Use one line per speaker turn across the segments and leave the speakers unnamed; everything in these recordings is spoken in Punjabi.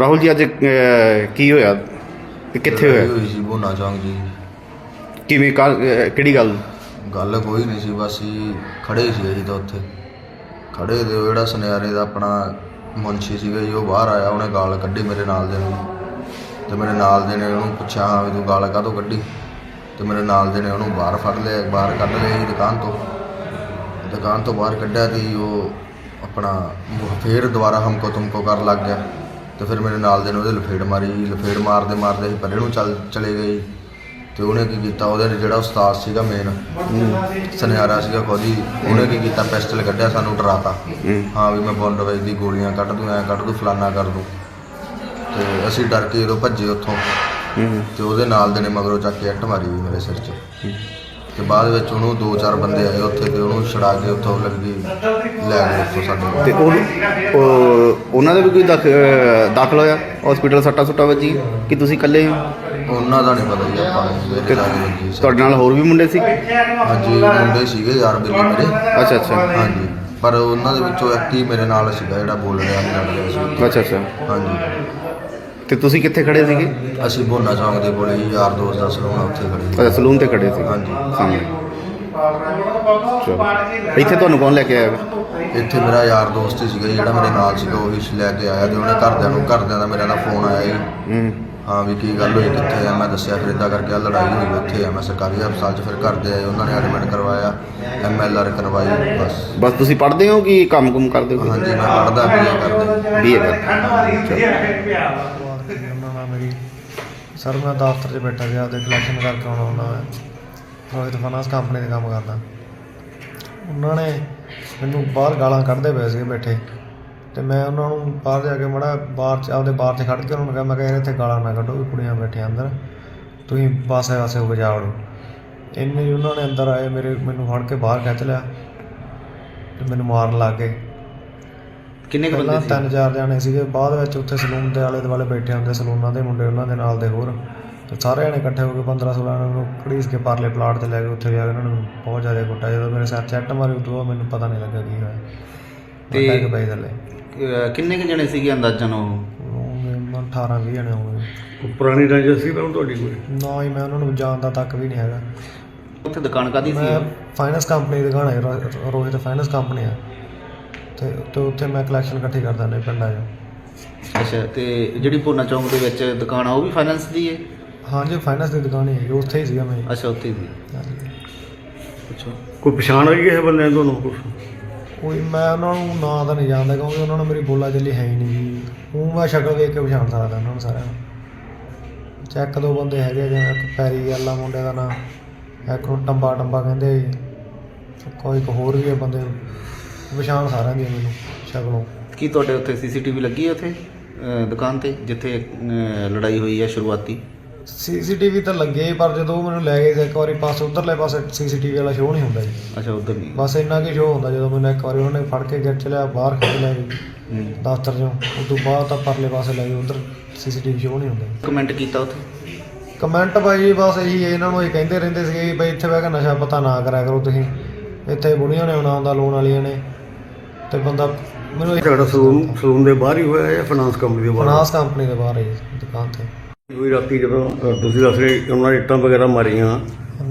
ਰਾਹੁਲ ਜੀ ਅੱਜ ਅਹ, ਕੀ ਹੋਇਆ ਤੇ ਕਿੱਥੇ
ਲੜਾਈ
ਹੋਇਆ?
ਹੋਈ ਸੀ ਬੋਨਾ ਚੌਂਕ ਜੀ।
ਕਿਵੇਂ ਕਾ- ਅਹ, ਕਿਹੜੀ ਗੱਲ?
ਗੱਲ ਕੋਈ ਨਹੀਂ ਸੀ ਬਸ ਹੀ ਖੜੇ ਸੀ ਅਸੀਂ ਤਾਂ ਉੱਥੇ। ਖੜੇ ਤੇ ਉਹ ਜਿਹੜਾ ਸੁਨਿਆਰੇ ਦਾ ਆਪਣਾ ਮੁੰਸ਼ੀ ਸੀਗਾ ਜੀ ਉਹ ਬਾਹਰ ਆਇਆ ਉਹਨੇ ਗਾਲ ਕੱਢੀ ਮੇਰੇ ਨਾਲ ਦੇ ਨੂੰ। ਤੇ ਮੇਰੇ ਨਾਲ ਦੇ ਨੇ ਉਹਨੂੰ ਪੁੱਛਿਆ ਹਾਂ ਵੀ ਤੂੰ ਗਾਲ ਕਾਹਤੋਂ ਕੱਢੀ? ਤੇ ਮੇਰੇ ਨਾਲ ਦੇ ਨੇ ਉਹਨੂੰ ਬਾਹਰ ਫੜ ਲਿਆ ਬਾਹਰ ਕੱਢ ਲਿਆ ਜੀ ਦੁਕਾਨ ਤੋਂ। ਦੁਕਾਨ ਤੋਂ ਬਾਹਰ ਕੱਢਿਆ ਤੇ ਉਹ ਆਪਣਾ ਉਹ ਫੇਰ ਦੁਬਾਰਾ ਹਮਕੋ ਤੁਮਕੋ ਕਰਨ ਲੱਗ ਗਿਆ। ਤੇ ਫਿਰ ਮੇਰੇ ਨਾਲ ਦੇ ਨੇ ਉਹਦੇ ਲਫੇੜ ਮਾਰੀ। ਲਫੇੜ ਮਾਰਦੇ ਮਾਰਦੇ ਅਸੀਂ ਪਰੇ ਨੂੰ ਚੱਲ ਚਲੇ ਗਏ। ਜੀ। ਤੇ ਉਹਨੇ ਕੀ ਕੀਤਾ? ਉਹਦੇ ਜਿਹੜਾ ਉਸਤਾਦ ਸੀਗਾ ਮੇਨ ਸੁਨਿਆਰਾ ਸੀਗਾ ਖੁਦ ਉਹਨੇ ਕੀ ਕੀਤਾ? ਪਿਸਟਲ ਕੱਢਿਆ ਸਾਨੂੰ ਡਰਾਤਾ।
ਹੂੰ।
ਹਾਂ ਵੀ ਮੈਂ ਬੋਲ ਰਵੇ ਦੀ ਗੋਲੀਆਂ ਕੱਢ ਦੂੰ ਐ ਕੱਢ ਦੂੰ ਫਲਾਨਾ ਕਰ ਦੂੰ। ਤੇ ਅਸੀਂ ਡਰ ਕੇ ਜਦੋਂ ਭੱਜੇ ਉੱਥੋਂ।
ਹੂੰ।
ਤੇ ਉਹਦੇ ਨਾਲ ਦੇ ਨੇ ਮਗਰੋਂ ਚੱਕ ਕੇ ਇੱਟ ਮਾਰੀ ਜੀ ਮੇਰੇ ਸਿਰ 'ਚ। ਤੇ ਬਾਅਦ ਵਿੱਚ ਉਹਨੂੰ ਦੋ ਚਾਰ ਬੰਦੇ ਆਏ ਉੱਥੇ ਤੇ ਉਹਨੂੰ ਛੜਾ ਕੇ ਉੱਥੋਂ ਲੱਗੀ ਲੈ ਗਏ ਉੱਥੋਂ ਸਾਡੇ
ਤੇ ਉਹ ਉਹ- ਉਹਨਾਂ ਦਾ ਵੀ ਕੋਈ ਦਾਖ- ਅਹ, ਦਾਖਲ ਹੋਇਆ? ਹਸਪੀਟਲ ਸੱਟਾ ਸੁੱਟਾ ਵੱਜੀ? ਕਿ ਤੁਸੀਂ ਇਕੱਲੇ ਹੋ
ਉਹਨਾਂ ਦਾ ਨਹੀਂ ਪਤਾ ਜੀ ਆਪਾਂ ਨੂੰ।
ਤੁਹਾਡੇ ਨਾਲ ਹੋਰ ਵੀ ਮੁੰਡੇ ਸੀ?
ਹਾਂਜੀ ਮੁੰਡੇ ਸੀਗੇ ਯਾਰ ਬੇਲੀ ਮੇਰੇ।
ਅੱਛਾ ਅੱਛਾ।
ਹਾਂਜੀ ਪਰ ਉਹਨਾਂ ਦੇ ਵਿੱਚੋਂ ਇੱਕ ਹੀ ਮੇਰੇ ਨਾਲ ਸੀਗਾ ਜਿਹੜਾ ਬੋਲ ਰਿਹਾ ਸੀ ਲੜ ਰਿਹਾ ਸੀ।
ਅੱਛਾ ਅੱਛਾ।
ਹਾਂਜੀ।
ਤੇ ਤੁਸੀਂ ਕਿੱਥੇ ਖੜੇ ਸੀਗੇ?
ਅਸੀਂ ਬੋਨਾ ਚੌਂਕ ਦੇ ਕੋਲੇ ਹੀ ਯਾਰ ਦੋਸਤ ਦਾ ਸਲੂਨ ਆ, ਉੱਥੇ ਖੜੇ ਸੀ।
ਅੱਛਾ ਸਲੂਨ ਤੇ ਖੜੇ ਸੀ।
ਹਾਂਜੀ।
ਸਾਹਮਣੇ। ਚਲੋ। ਇੱਥੇ ਤੁਹਾਨੂੰ ਕੌਣ ਲੈ ਕੇ ਆਇਆ
ਇੱਥੇ ਮੇਰਾ ਯਾਰ ਦੋਸਤ ਹੀ ਸੀਗਾ ਜੀ, ਜਿਹੜਾ ਮੇਰੇ ਨਾਲ ਸੀਗਾ ਉਹੀ ਲੈ ਕੇ ਆਇਆ ਤੇ ਉਹਨੇ ਘਰਦਿਆਂ ਨੂੰ ਘਰਦਿਆਂ ਦਾ ਮੇਰਾ ਦਾ ਫੋਨ ਆਇਆ ਜੀ।
ਹੂੰ।
ਹਾਂ ਵੀ ਕੀ ਗੱਲ ਹੋਈ ਕਿੱਥੇ ਆ? ਮੈਂ ਦੱਸਿਆ ਫਿਰ ਇਦਾਂ ਕਰਕੇ ਆ ਲੜਾਈ ਹੋਈ ਉੱਥੇ ਆ। ਮੈਂ ਸਰਕਾਰੀ ਹਸਪਤਾਲ 'ਚ ਫਿਰ ਘਰਦੇ ਆਏ ਉਹਨਾਂ ਨੇ ਐਡਮਿਟ ਕਰਵਾਇਆ ਐਮਐਲਆਰ ਕਰਵਾਈ ਬਸ।
ਬਸ ਤੁਸੀਂ ਪੜ੍ਹਦੇ ਹੋ ਕਿ ਕੰਮ ਕੁਮ ਕਰਦੇ ਹੋ?
ਹਾਂਜੀ ਮੈਂ ਪੜਦਾ ਵੀ ਕਰਦੇ।
ਬੀਏ ਕਰਦੇ।
ਉਹਨਾਂ ਨਾਲ ਮੇਰੀ। ਸਰ, ਮੈਂ ਦਫ਼ਤਰ 'ਚ ਬੈਠਾ ਸੀ ਆਪਦੇ ਕਲੈਕਸ਼ਨ ਕਰਕੇ ਆਉਣਾ ਹੁੰਦਾ ਮੈਂ। ਰੋਹਿਤ ਫਾਈਨਾਂਸ ਕੰਪਨੀ ਦੇ ਕੰਮ ਕਰਦਾ। ਉਹਨਾਂ ਨੇ ਮੈਨੂੰ ਬਾਹਰ ਗਾਲਾਂ ਕੱਢਦੇ ਪਏ ਸੀ ਬੈਠੇ। ਤੇ ਮੈਂ ਉਹਨਾਂ ਨੂੰ ਬਾਹਰ ਜਾ ਕੇ ਮੜਾ ਬਾਹਰ 'ਚ, ਆਪਦੇ ਬਾਹਰ 'ਚ ਖੜ ਕੇ ਉਹਨਾਂ ਨੂੰ ਕਿਹਾ, ਮੈਂ ਕਿਹਾ, ਯਾਰ, ਇੱਥੇ ਗਾਲਾਂ ਨਾ ਕੱਢੋ, ਵੀ ਕੁੜੀਆਂ ਬੈਠੀਆਂ ਅੰਦਰ। ਤੁਸੀਂ ਪਾਸੇ ਵਾਸੇ ਹੋ ਕੇ ਜਾ ਵੜੋ। ਇੰਨੇ ਉਹਨਾਂ ਨੇ ਅੰਦਰ ਆਏ, ਮੇਰੇ, ਮੈਨੂੰ ਫੜ ਕੇ ਬਾਹਰ ਖਿੱਚ ਲਿਆ। ਤੇ ਮੈਨੂੰ ਮਾਰਨ ਲੱਗ ਗਏ।
ਕਿੰਨੇ ਕੁ
ਪਹਿਲਾਂ
ਬੰਦੇ ਸੀ?
ਤਿੰਨ ਚਾਰ ਜਾਣੇ ਸੀਗੇ ਬਾਅਦ ਵਿੱਚ ਉੱਥੇ ਸਲੂਨ ਦੇ ਆਲੇ ਦੁਆਲੇ ਬੈਠੇ ਹੁੰਦੇ ਸਲੂਨਾਂ ਦੇ ਮੁੰਡੇ ਉਹਨਾਂ ਦੇ ਨਾਲ ਦੇ ਹੋਰ। ਤੇ ਸਾਰੇ ਜਣੇ ਇਕੱਠੇ ਹੋ ਕੇ 15 16 ਨੂੰ ਘੜੀਸ ਕੇ ਪਰਲੇ ਪਲਾਟ ਤੇ ਲੈ ਕੇ ਉੱਥੇ ਜਾ ਕੇ ਉਹਨਾਂ ਨੂੰ ਬਹੁਤ ਜ਼ਿਆਦਾ ਕੁੱਟਿਆ। ਜਦੋਂ ਮੇਰੇ ਸਿਰ ਚੈੱਟ ਮਾਰੀ ਉਦੋਂ ਬਾਅਦ ਮੈਨੂੰ ਪਤਾ ਨਹੀਂ ਲੱਗਾ ਕੀ ਹੋਇਆ।
ਤੇ-
ਤੇ ਕਿ ਪਈ ਥੱਲੇ।
ਅਹ, ਕਿੰਨੇ ਕੁ ਜਣੇ ਸੀਗੇ ਅੰਦਾਜ਼ਨ ਉਹ?
ਉਹ ਮੈਨੂੰ 18 20 ਜਣੇ ਹੋਣਗੇ।
ਪੁਰਾਣੀ ਰੰਜਿਸ਼ ਸੀ ਮੈਮ ਤੁਹਾਡੀ ਕੋਈ?
ਨਾ ਹੀ ਮੈਂ ਉਹਨਾਂ ਨੂੰ ਜਾਣਦਾ ਤੱਕ ਵੀ ਨਹੀਂ ਹੈਗਾ।
ਉੱਥੇ ਦੁਕਾਨ ਕਾਦੀ ਸੀ?
ਮੈਂ ਫਾਈਨੈਂਸ ਕੰਪਨੀ ਦੀ ਦੁਕਾਨ ਹੈ ਰੋ- ਰੋਹਿਤ ਫਾਈਨੈਂਸ ਕੰਪਨੀ ਆ। ਤੇ ਤੇ ਉੱਥੇ ਮੈਂ ਕਲੈਕਸ਼ਨ ਇਕੱਠੀ ਕਰਦਾ ਨੇ ਪਿੰਡਾਂ 'ਚ।
ਅੱਛਾ ਤੇ ਜਿਹੜੀ ਪੂਨਾ ਚੌਂਕ ਦੇ ਵਿੱਚ ਦੁਕਾਨ ਆ ਉਹ ਵੀ ਫਾਈਨੈਂਸ ਦੀ ਹੈ?
ਹਾਂਜੀ ਫਾਈਨੈਂਸ ਦੀ ਦੁਕਾਨ ਹੀ ਹੈ ਉੱਥੇ ਹੀ ਸੀਗਾ ਮੈਂ
ਅੱਛਾ ਉੱਥੇ ਦੀ
ਹਾਂਜੀ।
ਅੱਛਾ।
ਕੋਈ ਪਛਾਣ ਹੋਈ ਕਿਸੇ ਬੰਦੇ ਨੂੰ ਤੁਹਾਨੂੰ ਕੁਛ?
ਕੋਈ ਮੈਂ ਉਹਨਾਂ ਨੂੰ ਨਾਂ ਤਾਂ ਨਹੀਂ ਜਾਣਦਾ ਕਿਉਂਕਿ ਉਹਨਾਂ ਨੂੰ ਮੇਰੀ ਬੋਲਾ ਚੱਲੀ ਹੈ ਹੀ ਨਹੀਂ ਜੀ। ਉਹ ਮੈਂ ਸ਼ਕਲ ਵੇਖ ਕੇ ਪਛਾਣ ਸਕਦਾ ਉਹਨਾਂ ਨੂੰ ਸਾਰਿਆਂ ਨੂੰ। ਚੈੱਕ ਦੋ ਬੰਦੇ ਹੈਗੇ ਜਿਵੇਂ ਇੱਕ ਪੈਰੀ ਵਾਲਾ ਮੁੰਡੇ ਦਾ ਨਾਂ ਇੱਕ ਨੂੰ ਟੰਬਾ ਟੰਬਾ ਕਹਿੰਦੇ ਜੀ। ਕੋਈ ਇੱਕ ਹੋਰ ਵੀ ਹੈ ਬੰਦੇ ਪਛਾਣ ਸਾਰਿਆਂ ਦੀ ਹੈ ਮੈਨੂੰ ਸ਼ਕਲੋਂ।
ਕੀ ਤੁਹਾਡੇ ਉੱਥੇ ਸੀਸੀਟੀਵੀ ਲੱਗੀ ਹੈ ਉੱਥੇ? ਅਹ, ਦੁਕਾਨ ਤੇ ਜਿੱਥੇ ਅਹ, ਲੜਾਈ ਹੋਈ ਹੈ ਸ਼ੁਰੂਆਤੀ?
ਸੀਸੀਟੀਵੀ ਤਾਂ ਲੱਗੇ ਪਰ ਜਦੋਂ ਉਹ ਮੈਨੂੰ ਲੈ ਗਏ ਸੀ ਇੱਕ ਵਾਰੀ ਪਾਸੇ ਉਧਰਲੇ ਪਾਸੇ ਸੀਸੀਟੀਵੀ ਵਾਲਾ ਸ਼ੋਅ ਨਹੀਂ ਹੁੰਦਾ ਜੀ।
ਅੱਛਾ ਉਧਰ ਨਹੀਂ।
ਬਸ ਇੰਨਾ ਕੀ ਸ਼ੋਅ ਹੁੰਦਾ ਜਦੋਂ ਮੈਨੂੰ ਇੱਕ ਵਾਰੀ ਉਹਨਾਂ ਨੇ ਫੜ ਕੇ ਗਿੱਟ ਚ ਲਿਆ ਬਾਹਰ ਖਿੱਚ ਲਿਆ ਜੀ
ਹੂੰ।
ਦਫ਼ਤਰ ਚੋਂ। ਉਸ ਤੋਂ ਬਾਅਦ ਤਾਂ ਪਰਲੇ ਪਾਸੇ ਲੈ ਗਏ ਉਧਰ ਸੀਸੀਟੀਵੀ ਸ਼ੋਅ ਨਹੀਂ ਹੁੰਦਾ।
ਕਮੈਂਟ ਕੀਤਾ ਉੱਥੇ?
ਕਮੈਂਟ ਬਾਈ ਬਸ ਇਹੀ ਇਹਨਾਂ ਨੂੰ ਇਹ ਕਹਿੰਦੇ ਰਹਿੰਦੇ ਸੀਗੇ ਵੀ ਬਈ ਇੱਥੇ ਬਹਿ ਕੇ ਨਸ਼ਾ ਪਤਾ ਨਾ ਕਰਿਆ ਕਰੋ ਤੁਸੀਂ। ਇੱਥੇ ਬੁੜੀਆਂ ਨੇ ਆਉਣਾ ਹੁੰਦਾ ਲੋਨ ਵਾਲੀਆਂ ਨੇ। ਤੇ ਬੰਦਾ ਮੈਨੂੰ
ਇਹ ਝਗੜਾ ਸਲੂਨ ਸਲੂਨ ਦੇ ਬਾਹਰ ਹੀ ਹੋਇਆ ਜਾਂ ਫਾਈਨਾਂਸ ਕੰਪਨੀ ਦੇ ਬਾਹਰ?
ਫਨਾਸ ਕੰਪਨੀ ਦੇ ਬਾਹਰ ਹੈ ਜੀ ਦੁਕਾਨ ਤੇ।
ਕੋਈ ਰਾਤੀ ਜਦੋਂ ਅ, ਤੁਸੀਂ ਦੱਸ ਰਹੇ ਉਹਨਾਂ ਨੇ ਇੱਟਾਂ ਵਗੈਰਾ ਮਾਰੀਆਂ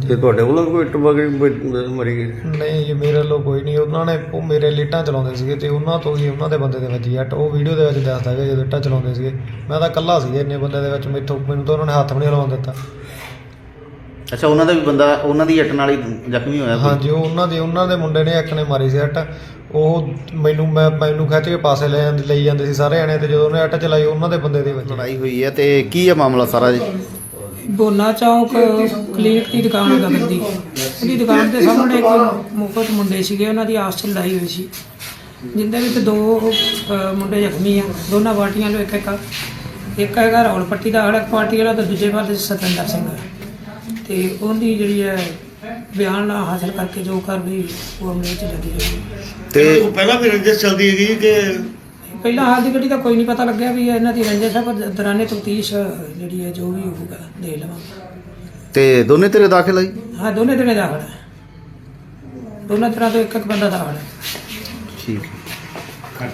ਤੇ ਤੁਹਾਡੇ ਵੱਲੋਂ ਵੀ ਕੋਈ ਇੱਟ ਵਗੈਰਾ ਮਾਰੀ ਗਈ?
ਨਹੀਂ ਜੀ ਮੇਰੇ ਵੱਲੋਂ ਕੋਈ ਨਹੀਂ। ਉਹਨਾਂ ਨੇ ਉਹ ਮੇਰੇ ਲੀਟਾਂ ਚਲਾਉਂਦੇ ਸੀਗੇ ਤੇ ਉਹਨਾਂ ਤੋਂ ਹੀ ਉਹਨਾਂ ਦੇ ਬੰਦੇ ਦੇ ਵੱਜੀ ਅੱਟ ਉਹ ਵੀਡੀਓ ਦੇ ਵਿੱਚ ਦੱਸਦਾ ਹੈਗਾ ਜਦੋਂ ਇੱਟਾਂ ਚਲਾਉਂਦੇ ਸੀਗੇ। ਮੈਂ ਤਾਂ ਇਕੱਲਾ ਸੀ ਇੰਨੇ ਬੰਦੇ ਦੇ ਵਿੱਚ ਮੈਥੋਂ ਮੈਨੂੰ ਤਾਂ ਉਹਨਾਂ ਨੇ ਹੱਥ ਵੀ ਨਹੀਂ ਲਾਉਣ ਦਿੱਤਾ।
ਅੱਛਾ ਉਹਨਾਂ ਦਾ ਵੀ ਬੰਦਾ ਉਹਨਾਂ ਦੀ ਇੱਟ ਨਾਲ ਹੀ ਜ਼ਖਮੀ ਹੋਇਆ ਕੋਈ?
ਹਾਂਜੀ ਉਹ ਉਹਨਾਂ ਦੇ ਉਹਨਾਂ ਦੇ ਮੁੰਡੇ ਨੇ ਇੱਕ ਨੇ ਮਾਰੀ ਸੀ ਅੱਟ ਉਹ ਮੈਨੂੰ ਮੈਂ ਮੈਨੂੰ ਖਿੱਚ ਕੇ ਪਾਸੇ ਲੈ ਜਾਂਦੇ ਲਈ ਜਾਂਦੇ ਸੀ ਸਾਰੇ ਜਣੇ ਤੇ ਜਦੋਂ ਉਹਨੇ ਅੱਟ ਚਲਾਈ ਉਹਨਾਂ ਦੇ ਬੰਦੇ ਦੇ ਵਿੱਚ।
ਲੜਾਈ ਹੋਈ ਹੈ ਤੇ ਕੀ ਹੈ ਮਾਮਲਾ ਸਾਰਾ ਜੀ?
ਬੋਨਾ ਚੌਕ ਕਲੀਨਿਕ ਦੀ ਦੁਕਾਨ ਦਾ ਬੰਦੀ ਉਹਦੀ ਦੁਕਾਨ ਦੇ ਸਾਹਮਣੇ ਇੱਕ ਮੁਫਤ ਮੁੰਡੇ ਸੀਗੇ ਉਹਨਾਂ ਦੀ ਆਸ 'ਚ ਲੜਾਈ ਹੋਈ ਸੀ। ਜਿੰਦੇ ਵਿੱਚ ਦੋ ਮੁੰਡੇ ਜ਼ਖਮੀ ਆ ਦੋਨਾਂ ਪਾਰਟੀਆਂ ਨੂੰ ਇੱਕ ਇੱਕ ਆ। ਇੱਕ ਹੈਗਾ ਰੌਲ ਪੱਟੀ ਦਾ ਹੜਕ ਪਾਰਟੀ ਵਾਲਾ ਤੇ ਦੂਜੇ ਪਾਸੇ ਸਤਿੰਦਰ ਸਿੰਘ ਤੇ ਉਹਦੀ ਜਿਹੜੀ ਹੈ ਬਿਆਨ ਹਾਸਲ ਕਰਕੇ ਜੋ ਕਰ ਵੀ ਉਹ ਅਮਲੇ 'ਚ ਲੱਗੀ ਹੋਈ
ਤੇ
ਉਹ ਪਹਿਲਾਂ ਵੀ ਰੰਜਿਸ਼ ਚੱਲਦੀ ਹੈਗੀ ਕਿ
ਪਹਿਲਾਂ ਹਾਲ ਦੀ ਗੱਡੀ ਦਾ ਕੋਈ ਨਹੀਂ ਪਤਾ ਲੱਗਿਆ ਵੀ ਇਹਨਾਂ ਦੀ ਰੰਜਿਸ਼ ਹੈ ਪਰ ਦਰਾਨੇ ਤਫਤੀਸ਼ ਜਿਹੜੀ ਹੈ ਜੋ ਵੀ ਹੋਊਗਾ ਦੇ ਲਵਾਂਗੇ।
ਤੇ ਦੋਨੇ ਤੇਰੇ ਦਾਖਲ ਆਈ
ਹਾਂ ਦੋਨੇ ਦਿਨੇ ਦਾਖਲ ਹੈ ਦੋਨਾਂ ਤਰ੍ਹਾਂ ਤੋਂ ਇੱਕ ਇੱਕ ਬੰਦਾ ਦਾਖਲ ਹੈ
ਠੀਕ ਹੈ।